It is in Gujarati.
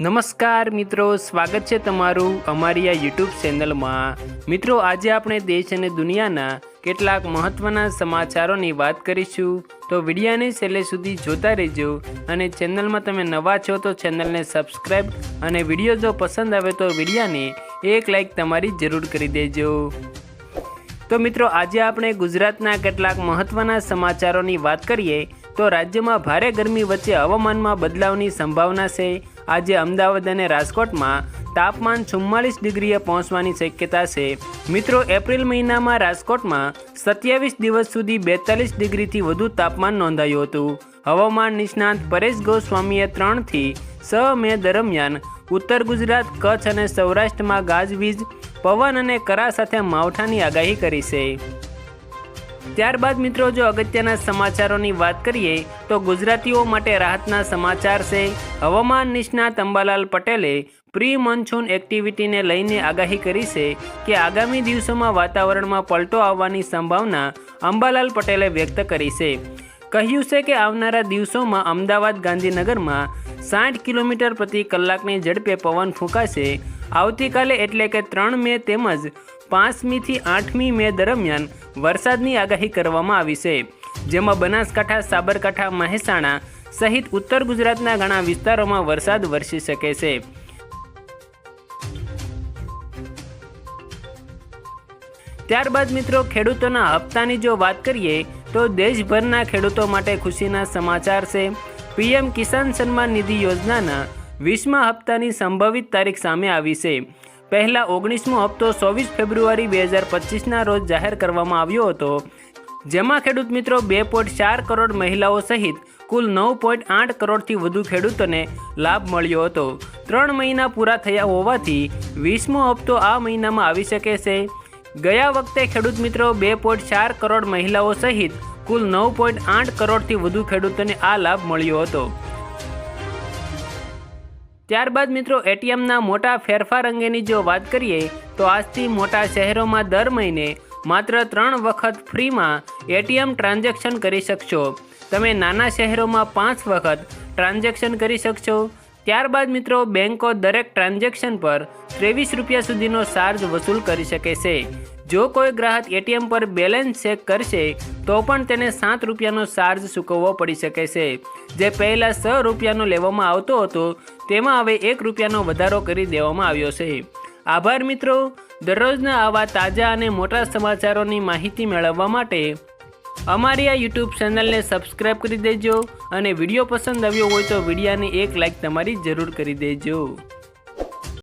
નમસ્કાર મિત્રો, સ્વાગત છે તમારું અમારી આ યુટ્યુબ ચેનલમાં મિત્રો, આજે આપણે દેશ અને દુનિયાના કેટલાક મહત્ત્વના સમાચારોની વાત કરીશું. તો વિડીયાને છેલ્લે સુધી જોતા રહેજો અને ચેનલમાં તમે નવા છો તો ચેનલને સબસ્ક્રાઈબ અને વીડિયો જો પસંદ આવે તો વિડીયાને એક લાઈક તમારી જરૂર કરી દેજો. તો મિત્રો, આજે આપણે ગુજરાતના કેટલાક મહત્ત્વના સમાચારોની વાત કરીએ તો રાજ્યમાં ભારે ગરમી વચ્ચે હવામાનમાં બદલાવની સંભાવના છે. આજે અમદાવાદ અને રાજકોટમાં તાપમાન ચુમ્માલીસ ડિગ્રીએ પહોંચવાની શક્યતા છે. મિત્રો, એપ્રિલ મહિનામાં રાજકોટમાં સત્યાવીસ દિવસ સુધી બેતાલીસ ડિગ્રીથી વધુ તાપમાન નોંધાયું હતું. હવામાન નિષ્ણાંત પરેશ ગોસ્વામીએ ત્રણથી છ મે દરમિયાન ઉત્તર ગુજરાત, કચ્છ અને સૌરાષ્ટ્રમાં ગાજવીજ, પવન અને કરા સાથે માવઠાની આગાહી કરી છે. ત્યારબાદ મિત્રો, જો અગત્યના સમાચારોની વાત કરીએ, તો ગુજરાતીઓ માટે રાહતના સમાચાર છે, હવામાન નિષ્ણાત અંબાલાલ પટેલે પ્રી મોન્સૂન એક્ટિવિટીને લઈને આગાહી કરી છે કે આગામી દિવસોમાં વાતાવરણમાં પલટો આવવાની સંભાવના અંબાલાલ પટેલે વ્યક્ત કરી છે. કહ્યું છે કે આવનારા દિવસોમાં અમદાવાદ ગાંધીનગરમાં સાઠ કિલોમીટર પ્રતિ કલાકની ઝડપે પવન ફૂંકાશે. આવતીકાલે એટલે કે ત્રણ મે તેમજ પાંચમીથી આઠમી મે દરમિયાન વરસાદની આગાહી કરવામાં આવી છે. જેમાં બનાસકાંઠા, સાબરકાંઠા, મહેસાણા સહિત ઉત્તર ગુજરાતના ઘણા વિસ્તારોમાં વરસાદ વરસી શકે છે. ત્યારબાદ મિત્રો, ખેડૂતોના હપ્તાની જો વાત કરીએ, તો દેશભરના ખેડૂતો માટે ખુશીના સમાચાર છે. પીએમ કિસાન સન્માન નિધિ યોજનાના વીસમા હપ્તાની સંભવિત તારીખ સામે આવી છે. પહેલાં ઓગણીસમો હપ્તો ચોવીસ ફેબ્રુઆરી બે હજાર પચીસના રોજ જાહેર કરવામાં આવ્યો હતો. જેમાં ખેડૂત મિત્રો બે પોઈન્ટ ચાર કરોડ મહિલાઓ સહિત કુલ નવ પોઈન્ટ આઠ કરોડથી વધુ ખેડૂતોને લાભ મળ્યો હતો. ત્રણ મહિના પૂરા થયા હોવાથી વીસમો હપ્તો આ મહિનામાં આવી શકે છે. ગયા વખતે ખેડૂત મિત્રો બે પોઈન્ટ ચાર કરોડ મહિલાઓ સહિત કુલ નવ પોઈન્ટ આઠ કરોડથી વધુ ખેડૂતોને આ લાભ મળ્યો હતો. ત્યારબાદ મિત્રો એટીએમના મોટા ફેરફાર અંગેની જો વાત કરીએ, તો આજથી મોટા શહેરોમાં દર મહિને માત્ર ત્રણ વખત ફ્રીમાં એટીએમ ટ્રાન્ઝેક્શન કરી શકશો. તમે નાના શહેરોમાં પાંચ વખત ટ્રાન્ઝેક્શન કરી શકશો. ત્યારબાદ મિત્રો બેન્કો દરેક ટ્રાન્ઝેક્શન પર ત્રેવીસ રૂપિયા સુધીનો ચાર્જ વસૂલ કરી શકે છે. જો કોઈ ગ્રાહક એટીએમ પર બેલેન્સ ચેક કરશે, તો પણ તેને સાત રૂપિયાનો ચાર્જ ચૂકવવો પડી શકે છે. જે પહેલાં છ રૂપિયાનો લેવામાં આવતો હતો, તેમાં હવે એક રૂપિયાનો વધારો કરી દેવામાં આવ્યો છે. આભાર મિત્રો. દરરોજના આવા તાજા અને મોટા સમાચારોની માહિતી મેળવવા માટે અમારી આ યુટ્યુબ ચેનલને સબસ્ક્રાઈબ કરી દેજો અને વીડિયો પસંદ આવ્યો હોય તો વિડીયાને એક લાઈક તમારી જરૂર કરી દેજો.